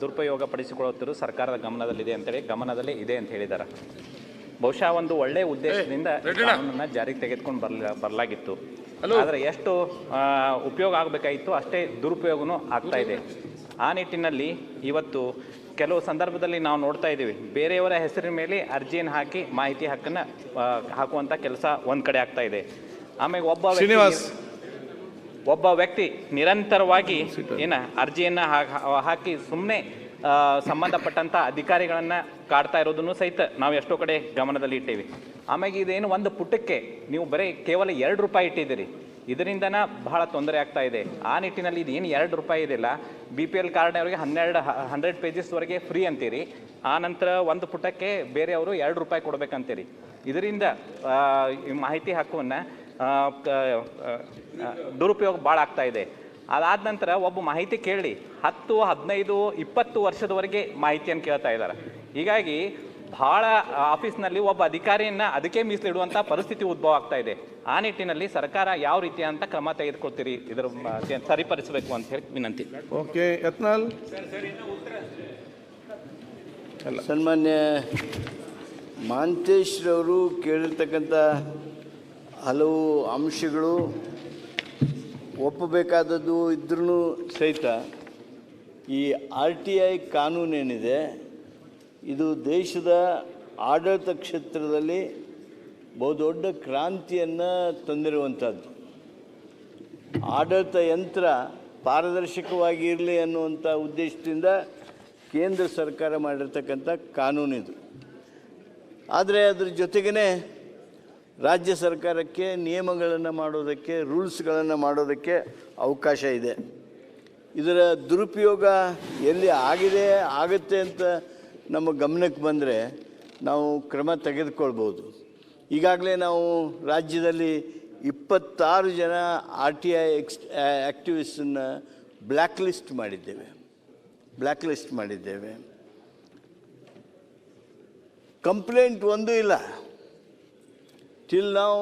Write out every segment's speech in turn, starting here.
ದುರುಪಯೋಗ ಪಡಿಸಿಕೊಳ್ಳುತ್ತಿರು ಸರ್ಕಾರದ ಗಮನದಲ್ಲಿದೆ ಅಂತೇಳಿ ಗಮನದಲ್ಲಿ ಇದೆ ಅಂತ ಹೇಳಿದ್ದಾರೆ. ಬಹುಶಃ ಒಂದು ಒಳ್ಳೆ ಉದ್ದೇಶದಿಂದ ಕಾನೂನನ್ನ ಜಾರಿಗೆ ತೆಗೆದುಕೊಂಡು ಬರ್ಲ ಬರಲಾಗಿತ್ತು. ಆದರೆ ಎಷ್ಟು ಉಪಯೋಗ ಆಗಬೇಕಾಗಿತ್ತು ಅಷ್ಟೇ ದುರುಪಯೋಗನೂ ಆಗ್ತಾ ಇದೆ. ಆ ನಿಟ್ಟಿನಲ್ಲಿ ಇವತ್ತು ಕೆಲವು ಸಂದರ್ಭದಲ್ಲಿ ನಾವು ನೋಡ್ತಾ ಇದ್ದೀವಿ. ಬೇರೆಯವರ ಹೆಸರಿನ ಮೇಲೆ ಅರ್ಜಿಯನ್ನು ಹಾಕಿ ಮಾಹಿತಿ ಹಕ್ಕನ್ನು ಹಾಕುವಂಥ ಕೆಲಸ ಒಂದು ಕಡೆ ಆಗ್ತಾ ಇದೆ. ಆಮೇಲೆ ಒಬ್ಬ ಶ್ರೀನಿವಾಸ್. ಒಬ್ಬ ವ್ಯಕ್ತಿ ನಿರಂತರವಾಗಿ ಏನ ಅರ್ಜಿಯನ್ನ ಹಾಕಿ ಸುಮ್ಮನೆ ಸಂಬಂಧಪಟ್ಟಂತ ಅಧಿಕಾರಿಗಳನ್ನ ಕಾಡ್ತಾ ಇರೋದನ್ನು ಸಹಿತ ನಾವು ಎಷ್ಟೋ ಕಡೆ ಗಮನದಲ್ಲಿ ಇಟ್ಟೇವೆ. ಆಮೇಲೆ ಇದೇನು ಒಂದು ಪುಟಕ್ಕೆ ನೀವು ಬರೀ ಕೇವಲ ಎರಡು ರೂಪಾಯಿ ಇಟ್ಟಿದ್ದೀರಿ. ಇದರಿಂದನ ಬಹಳ ತೊಂದರೆ ಆಗ್ತಾ ಇದೆ. ಆ ನಿಟ್ಟಿನಲ್ಲಿ ಇದೇನು ಎರಡು ರೂಪಾಯಿ ಇದಿಲ್ಲ. ಬಿ ಪಿ ಎಲ್ ಕಾರ್ಡ್ನವರಿಗೆ ಹನ್ನೆರಡು ಹಂಡ್ರೆಡ್ ಪೇಜಸ್ವರೆಗೆ ಫ್ರೀ ಅಂತೀರಿ. ಆ ನಂತರ ಒಂದು ಪುಟಕ್ಕೆ ಬೇರೆಯವರು ಎರಡು ರೂಪಾಯಿ ಕೊಡಬೇಕಂತೀರಿ. ಇದರಿಂದ ಮಾಹಿತಿ ಆ, ದುರುಪಯೋಗ ಭಾಳ ಆಗ್ತಾ ಇದೆ. ಅದಾದ ನಂತರ ಒಬ್ಬ ಮಾಹಿತಿ ಕೇಳಿ ಹತ್ತು ಹದಿನೈದು ಇಪ್ಪತ್ತು ವರ್ಷದವರೆಗೆ ಮಾಹಿತಿಯನ್ನು ಕೇಳ್ತಾ ಇದ್ದಾರೆ. ಹೀಗಾಗಿ ಭಾಳ ಆಫೀಸ್ನಲ್ಲಿ ಒಬ್ಬ ಅಧಿಕಾರಿಯನ್ನ ಅದಕ್ಕೆ ಮೀಸಲಿಡುವಂಥ ಪರಿಸ್ಥಿತಿ ಉದ್ಭವ ಆಗ್ತಾ ಇದೆ. ಆ ನಿಟ್ಟಿನಲ್ಲಿ ಸರ್ಕಾರ ಯಾವ ರೀತಿಯಂತ ಕ್ರಮ ತೆಗೆದುಕೊಳ್ತೀರಿ ಇದರ ಸರಿಪಡಿಸಬೇಕು ಅಂತ ಹೇಳಿ ವಿನಂತಿ. ಓಕೆ ಯತ್ನಾಲ್? ಸನ್ಮಾನ್ಯ ಮಾಂತೇಶ್ರವರು ಕೇಳಿರ್ತಕ್ಕಂಥ ಹಲವು ಅಂಶಗಳು ಒಪ್ಪಬೇಕಾದದ್ದು ಇದ್ರೂ ಸಹಿತ ಈ ಆರ್ ಟಿ ಐ ಕಾನೂನೇನಿದೆ, ಇದು ದೇಶದ ಆಡಳಿತ ಕ್ಷೇತ್ರದಲ್ಲಿ ಬಹುದೊಡ್ಡ ಕ್ರಾಂತಿಯನ್ನು ತಂದಿರುವಂಥದ್ದು ಆಡಳಿತ ಯಂತ್ರ ಪಾರದರ್ಶಕವಾಗಿ ಇರಲಿ ಅನ್ನುವಂಥ ಉದ್ದೇಶದಿಂದ ಕೇಂದ್ರ ಸರ್ಕಾರ ಮಾಡಿರ್ತಕ್ಕಂಥ ಕಾನೂನಿದು. ಆದರೆ ಅದ್ರ ಜೊತೆಗೇ ರಾಜ್ಯ ಸರ್ಕಾರಕ್ಕೆ, ನಿಯಮಗಳನ್ನು ಮಾಡೋದಕ್ಕೆ, ರೂಲ್ಸ್ಗಳನ್ನು ಮಾಡೋದಕ್ಕೆ ಅವಕಾಶ ಇದೆ. ಇದರ ದುರುಪಯೋಗ ಎಲ್ಲಿ ಆಗಿದೆ, ಆಗುತ್ತೆ ಅಂತ ನಮ್ಮ ಗಮನಕ್ಕೆ ಬಂದರೆ ನಾವು ಕ್ರಮ ತೆಗೆದುಕೊಳ್ಬೋದು ಈಗಾಗಲೇ ನಾವು ರಾಜ್ಯದಲ್ಲಿ ಇಪ್ಪತ್ತಾರು ಜನ ಆರ್ ಟಿ ಐ ಎಕ್ಸ್ ಆ್ಯಕ್ಟಿವಿಸ್ಟನ್ನು ಬ್ಲ್ಯಾಕ್ ಲಿಸ್ಟ್ ಮಾಡಿದ್ದೇವೆ. ಬ್ಲ್ಯಾಕ್ ಲಿಸ್ಟ್ ಮಾಡಿದ್ದೇವೆ. ಕಂಪ್ಲೇಂಟ್ ಒಂದೂ ಇಲ್ಲ. ಟಿಲ್ ನಾವು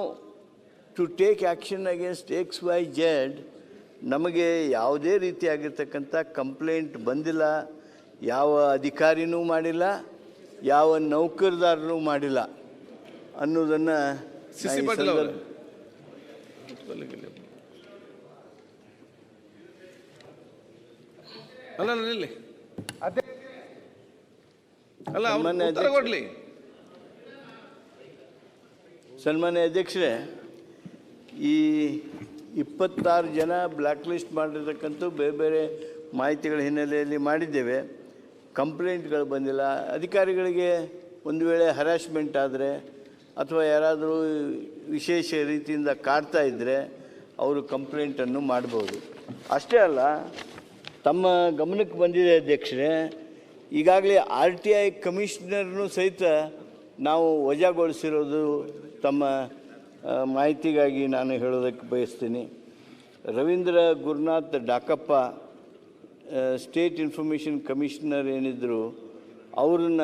to take action against X Y Z ನಮಗೆ ಯಾವುದೇ ರೀತಿಯಾಗಿರ್ತಕ್ಕಂಥ ಕಂಪ್ಲೇಂಟ್ ಬಂದಿಲ್ಲ ಯಾವ ಅಧಿಕಾರಿನೂ ಮಾಡಿಲ್ಲ ಯಾವ ನೌಕರದಾರನೂ ಮಾಡಿಲ್ಲ ಅನ್ನೋದನ್ನು ಅಲ್ಲ ಅಲ್ಲ ಸನ್ಮಾನ್ಯ ಅಧ್ಯಕ್ಷರೇ, ಈ ಇಪ್ಪತ್ತಾರು ಜನ ಬ್ಲ್ಯಾಕ್ ಲಿಸ್ಟ್ ಮಾಡಿರ್ತಕ್ಕಂಥ ಬೇರೆ ಬೇರೆ ಮಾಹಿತಿಗಳ ಹಿನ್ನೆಲೆಯಲ್ಲಿ ಮಾಡಿದ್ದೇವೆ. ಕಂಪ್ಲೇಂಟ್ಗಳು ಬಂದಿಲ್ಲ. ಅಧಿಕಾರಿಗಳಿಗೆ ಒಂದು ವೇಳೆ ಹರಾಸ್ಮೆಂಟ್ ಆದರೆ ಅಥವಾ ಯಾರಾದರೂ ವಿಶೇಷ ರೀತಿಯಿಂದ ಕಾಡ್ತಾ ಇದ್ದರೆ ಅವರು ಕಂಪ್ಲೇಂಟನ್ನು ಮಾಡ್ಬೋದು. ಅಷ್ಟೇ ಅಲ್ಲ, ತಮ್ಮ ಗಮನಕ್ಕೆ ಬಂದಿದೆ ಅಧ್ಯಕ್ಷರೇ, ಈಗಾಗಲೇ ಆರ್ ಟಿ ಐ ಕಮಿಷನರ್ನು ಸಹಿತ ನಾವು ವಜಾಗೊಳಿಸಿರೋದು ತಮ್ಮ ಮಾಹಿತಿಗಾಗಿ ನಾನು ಹೇಳೋದಕ್ಕೆ ಬಯಸ್ತೀನಿ. Ravindra Gurunath Dakappa state information commissioner ಏನಿದ್ರು, ಅವ್ರನ್ನ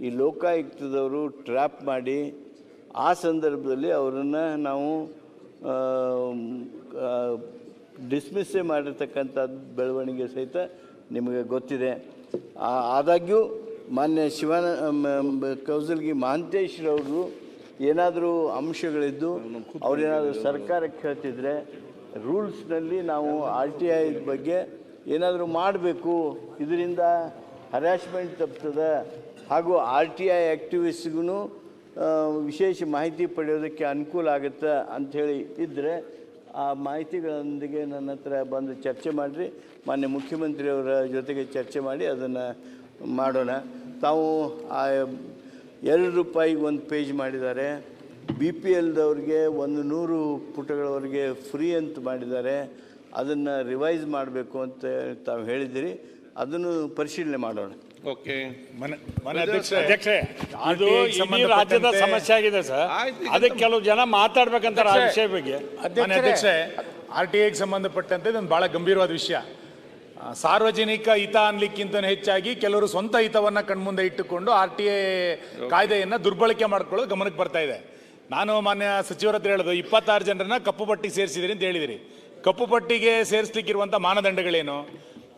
ಈ ಲೋಕಾಯುಕ್ತದವರು ಟ್ರ್ಯಾಪ್ ಮಾಡಿ, ಆ ಸಂದರ್ಭದಲ್ಲಿ ಅವರನ್ನು ನಾವು ಡಿಸ್ಮಿಸ್ಸೇ ಮಾಡಿರ್ತಕ್ಕಂಥದ್ದು ಬೆಳವಣಿಗೆ ಸಹಿತ ನಿಮಗೆ ಗೊತ್ತಿದೆ. ಆದಾಗ್ಯೂ ಮಾನ್ಯ ಶಿವನ ಕೌಸಲ್ಗಿ ಮಹಾಂತೇಶ್ರವರು ಏನಾದರೂ ಅಂಶಗಳಿದ್ದು ಅವರೇನಾದರೂ ಸರ್ಕಾರಕ್ಕೆ ಹೇಳ್ತಿದ್ರೆ ರೂಲ್ಸ್ನಲ್ಲಿ ನಾವು ಆರ್ ಟಿ ಐ ಬಗ್ಗೆ ಏನಾದರೂ ಮಾಡಬೇಕು. ಇದರಿಂದ ಹರ್ಯಾಸ್ಮೆಂಟ್ ತಪ್ತದೆ ಹಾಗೂ ಆರ್ ಟಿ ಐ ಆ್ಯಕ್ಟಿವಿಸ್ಟ್ಗೂ ವಿಶೇಷ ಮಾಹಿತಿ ಪಡೆಯೋದಕ್ಕೆ ಅನುಕೂಲ ಆಗುತ್ತೆ ಅಂಥೇಳಿ ಇದ್ದರೆ ಆ ಮಾಹಿತಿಗಳೊಂದಿಗೆ ನನ್ನ ಹತ್ರ ಬಂದು ಚರ್ಚೆ ಮಾಡಿರಿ. ಮಾನ್ಯ ಮುಖ್ಯಮಂತ್ರಿಯವರ ಜೊತೆಗೆ ಚರ್ಚೆ ಮಾಡಿ ಅದನ್ನು ಮಾಡೋಣ. ತಾವು ಆ ಎರಡು ರೂಪಾಯಿಗೆ ಒಂದು ಪೇಜ್ ಮಾಡಿದ್ದಾರೆ. ಬಿ ಪಿ ಎಲ್ದವ್ರಿಗೆ ಒಂದು ನೂರು ಪುಟಗಳವರೆಗೆ ಫ್ರೀ ಅಂತ ಮಾಡಿದ್ದಾರೆ. ಅದನ್ನು ರಿವೈಸ್ ಮಾಡಬೇಕು ಅಂತ ತಾವು ಹೇಳಿದ್ದೀರಿ. ಅದನ್ನು ಪರಿಶೀಲನೆ ಮಾಡೋಣ. ಓಕೆ. ಮನೆ ಮನೆ ಅಧ್ಯಕ್ಷ ಅಧ್ಯಕ್ಷೆ ಅದು ರಾಜ್ಯದ ಸಮಸ್ಯೆ ಆಗಿದೆ ಸರ್. ಅದಕ್ಕೆ ಕೆಲವು ಜನ ಮಾತಾಡ್ಬೇಕಂತಾರೆ ಆ ವಿಷಯ ಬಗ್ಗೆ. ಮನೆ ಅಧ್ಯಕ್ಷೆ ಆರ್ ಟಿ ಐಗೆ ಸಂಬಂಧಪಟ್ಟಂತೆ ಇದೊಂದು ಬಹಳ ಗಂಭೀರವಾದ ವಿಷಯ. ಸಾರ್ವಜನಿಕ ಹಿತ ಅನ್ಲಿಕ್ಕಿಂತ ಹೆಚ್ಚಾಗಿ ಕೆಲವರು ಸ್ವಂತ ಹಿತವನ್ನ ಕಣ್ಮುಂದೆ ಇಟ್ಟುಕೊಂಡು ಆರ್ ಟಿ ಎ ಕಾಯ್ದೆಯನ್ನ ದುರ್ಬಳಕೆ ಮಾಡ್ಕೊಳ್ಳೋದು ಗಮನಕ್ಕೆ ಬರ್ತಾ ಇದೆ. ನಾನು ಮಾನ್ಯ ಸಚಿವರ ಹತ್ರ ಹೇಳೋದು ಇಪ್ಪತ್ತಾರು ಜನರನ್ನ ಕಪ್ಪು ಪಟ್ಟಿಗೆ ಸೇರಿಸಿದಿರಿ ಅಂತ ಹೇಳಿದಿರಿ. ಕಪ್ಪು ಪಟ್ಟಿಗೆ ಸೇರಿಸ್ಲಿಕ್ಕಿರುವಂಥ ಮಾನದಂಡಗಳೇನು?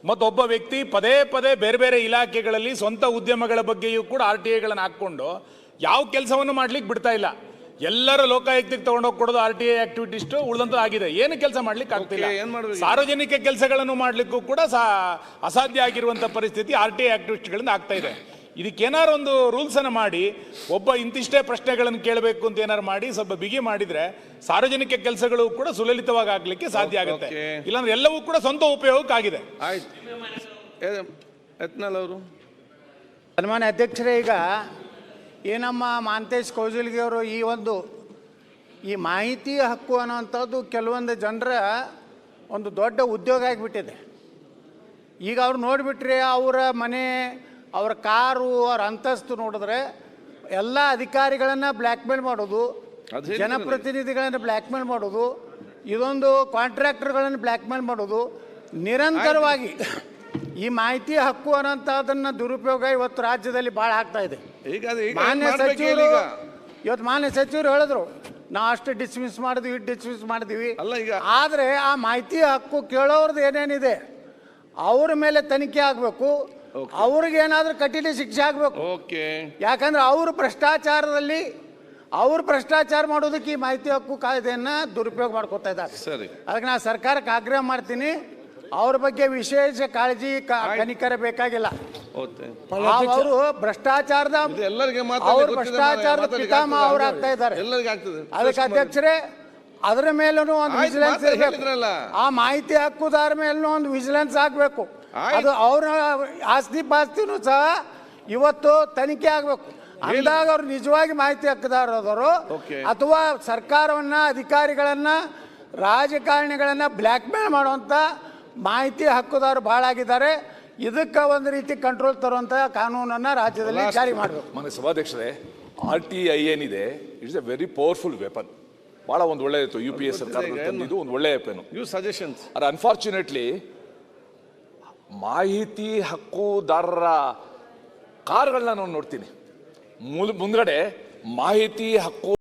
ಮತ್ತು ಒಬ್ಬ ವ್ಯಕ್ತಿ ಪದೇ ಪದೇ ಬೇರೆ ಬೇರೆ ಇಲಾಖೆಗಳಲ್ಲಿ ಸ್ವಂತ ಉದ್ಯಮಗಳ ಬಗ್ಗೆಯೂ ಕೂಡ ಆರ್ ಟಿ ಐಗಳನ್ನು ಹಾಕ್ಕೊಂಡು ಯಾವ ಕೆಲಸವನ್ನು ಮಾಡ್ಲಿಕ್ಕೆ ಬಿಡ್ತಾ ಇಲ್ಲ. ಎಲ್ಲರ ಲೋಕಾಯುಕ್ತಕ್ಕೆ ತಗೊಂಡೋಗಿ ಕೊಡೋದು ಆರ್ ಟಿ ಐ ಆಕ್ಟಿವಿಟಿಸ್ಟ್ ಉಳಿದಂತ ಆಗಿದೆ. ಏನು ಕೆಲಸ ಮಾಡ್ಲಿಕ್ಕೆ ಆಗ್ತಿಲ್ಲ. ಸಾರ್ವಜನಿಕ ಕೆಲಸಗಳನ್ನು ಮಾಡ್ಲಿಕ್ಕೂ ಕೂಡ ಸಾ ಅಸಾಧ್ಯ ಆಗಿರುವಂಥ ಪರಿಸ್ಥಿತಿ ಆರ್ ಟಿ ಐ ಆಕ್ಟಿವಿಸ್ಟ್ಗಳಿಂದ ಆಗ್ತಾ ಇದೆ. ಇದಕ್ಕೇನಾರು ಒಂದು ರೂಲ್ಸ್ ಅನ್ನು ಮಾಡಿ ಒಬ್ಬ ಇಂತಿಷ್ಟೇ ಪ್ರಶ್ನೆಗಳನ್ನು ಕೇಳಬೇಕು ಅಂತ ಏನಾರು ಮಾಡಿ ಸ್ವಲ್ಪ ಬಿಗಿ ಮಾಡಿದ್ರೆ ಸಾರ್ವಜನಿಕ ಕೆಲಸಗಳು ಕೂಡ ಸುಲಲಿತವಾಗಿ ಆಗಲಿಕ್ಕೆ ಸಾಧ್ಯ ಆಗುತ್ತೆ. ಇಲ್ಲಾಂದ್ರೆ ಎಲ್ಲವೂ ಕೂಡ ಸ್ವಂತ ಉಪಯೋಗಕ್ಕಾಗಿದೆ ಆಯ್ತು. ಅವರು? ಸನ್ಮಾನ್ಯ ಅಧ್ಯಕ್ಷರೇ ಈಗ ಈ ನಮ್ಮ ಮಾಂತೇಶ್ ಕೌಜಲ್ಗಿ ಅವರು ಈ ಒಂದು ಈ ಮಾಹಿತಿ ಹಕ್ಕು ಅನ್ನೋಂಥದ್ದು ಕೆಲವೊಂದು ಜನರ ಒಂದು ದೊಡ್ಡ ಉದ್ಯೋಗ ಆಗಿಬಿಟ್ಟಿದೆ. ಈಗ ಅವ್ರು ನೋಡಿಬಿಟ್ರೆ ಅವರ ಮನೆ ಅವರ ಕಾರು ಅವ್ರ ಅಂತಸ್ತು ನೋಡಿದ್ರೆ ಎಲ್ಲ ಅಧಿಕಾರಿಗಳನ್ನು ಬ್ಲ್ಯಾಕ್ಮೇಲ್ ಮಾಡೋದು. ಜನಪ್ರತಿನಿಧಿಗಳನ್ನು ಬ್ಲ್ಯಾಕ್ಮೇಲ್ ಮಾಡೋದು ಇದೊಂದು ಕಾಂಟ್ರಾಕ್ಟರ್ಗಳನ್ನು ಬ್ಲ್ಯಾಕ್ಮೇಲ್ ಮಾಡೋದು. ನಿರಂತರವಾಗಿ ಈ ಮಾಹಿತಿ ಹಕ್ಕು ಅನ್ನೋಂಥದ್ದನ್ನು ದುರುಪಯೋಗ ಇವತ್ತು ರಾಜ್ಯದಲ್ಲಿ ಭಾಳ ಆಗ್ತಾ ಇದೆ. ಈಗ ಅದು ಈಗ ಏನ್ ಮಾನ್ಯ ಮಾಡ್ಬೇಕು ಸಚಿವರು ಹೇಳಿ ಈಗ ಇವತ್ತು ಮಾನ್ಯ ಸಚಿವರು ಹೇಳಿದ್ರು ನಾವು ಅಷ್ಟು ಡಿಸ್ಮಿಸ್ ಮಾಡಿದ್ವಿ ಡಿಸ್ಮಿಸ್ ಮಾಡಿದ್ವಿ. ಅಲ್ಲ ಈಗ- ಆದರೆ ಆ ಮಾಹಿತಿ ಹಕ್ಕು ಕೇಳೋರ್ದು ಏನೇನಿದೆ ಅವ್ರ ಮೇಲೆ ತನಿಖೆ ಆಗಬೇಕು ಅವ್ರಿಗೆ ಏನಾದರೂ ಕಠಿಣ ಶಿಕ್ಷೆ ಆಗಬೇಕು. ಓಕೆ ಯಾಕಂದ್ರೆ ಅವರು ಭ್ರಷ್ಟಾಚಾರದಲ್ಲಿ ಅವರು ಭ್ರಷ್ಟಾಚಾರ ಮಾಡೋದಕ್ಕೆ ಈ ಮಾಹಿತಿ ಹಕ್ಕು ಕಾಯ್ದೆಯನ್ನು ದುರುಪಯೋಗ ಮಾಡ್ಕೊತಾ ಇದ್ದಾರೆ. ಸರಿ. ಅದಕ್ಕೆ ನಾನು ಸರ್ಕಾರಕ್ಕೆ ಆಗ್ರಹ ಮಾಡ್ತೀನಿ ಅವ್ರ ಬಗ್ಗೆ ವಿಶೇಷ ಕಾಳಜಿ ಕ- ಕನಿಕರ ಬೇಕಾಗಿಲ್ಲ. ಅವರು ಭ್ರಷ್ಟಾಚಾರದ ಅವರು ಎಲ್ಲರಿಗೆ ಅವ್ರು ಭ್ರಷ್ಟಾಚಾರದ ಪಿತಾಮಹ ಅವ್ರು ಆಗ್ತಾ ಇದ್ದಾರೆ. ಎಲ್ಲರಿಗೆ ಆಗ್ತದೆ. ಅದಕ್ಕೆ ಅಧ್ಯಕ್ಷರೇ ಅದರ ಮೇಲೂ ಒಂದು ವಿಜಿಲೆನ್ಸ್ ಆ ಮಾಹಿತಿ ಹಕ್ಕುದಾರ ಮೇಲೂ ಒಂದು ವಿಜಿಲೆನ್ಸ್ ಆಗಬೇಕು. ಅದು ಅವರ ಆಸ್ತಿ ಪಾಸ್ತಿನೂ ಸಹ ಇವತ್ತು ತನಿಖೆ ಆಗಬೇಕು. ಅಂದಾಗ ಅವ್ರು ನಿಜವಾಗಿ ಮಾಹಿತಿ ಹಕ್ಕುದಾರದವರು. ಅಥವಾ ಸರ್ಕಾರವನ್ನ ಅಧಿಕಾರಿಗಳನ್ನ ರಾಜಕಾರಣಿಗಳನ್ನ ಬ್ಲ್ಯಾಕ್ ಮೇಲ್ ಮಾಡುವಂತ ಮಾಹಿತಿ ಹಕ್ಕುದಾರರು ಬಹಳ ಆಗಿದ್ದಾರೆ. ಇದಕ್ಕೆ ಒಂದು ರೀತಿ ಕಂಟ್ರೋಲ್ ತರುವಂತ ಕಾನೂನನ್ನ ರಾಜ್ಯದಲ್ಲಿ ಜಾರಿ ಮಾಡಬೇಕು ಮನೆ ಸಭಾಧ್ಯಕ್ಷರೇ ಆರ್ ಟಿ ಐ ಏನಿದೆ it's a very powerful weapon ಭಾಳ ಒಂದು ಒಳ್ಳೆಯ ಇತ್ತು ಯು ಪಿ ಎಸ್ ಸರ್ಕಾರ ತಂದಿದ್ದು ಒಂದು ಒಳ್ಳೆಯ ವೆಪನ್ ಯು ಸಜೆಷನ್ಸ್ ಅದು ಅನ್ಫಾರ್ಚುನೇಟ್ಲಿ ಮಾಹಿತಿ ಹಕ್ಕುದಾರರ ಕಾರ್ಗಳನ್ನ ನಾನು ನೋಡ್ತೀನಿ. ಮುಲ್ ಮುಂದ್ಗಡೆ ಮಾಹಿತಿ ಹಕ್ಕು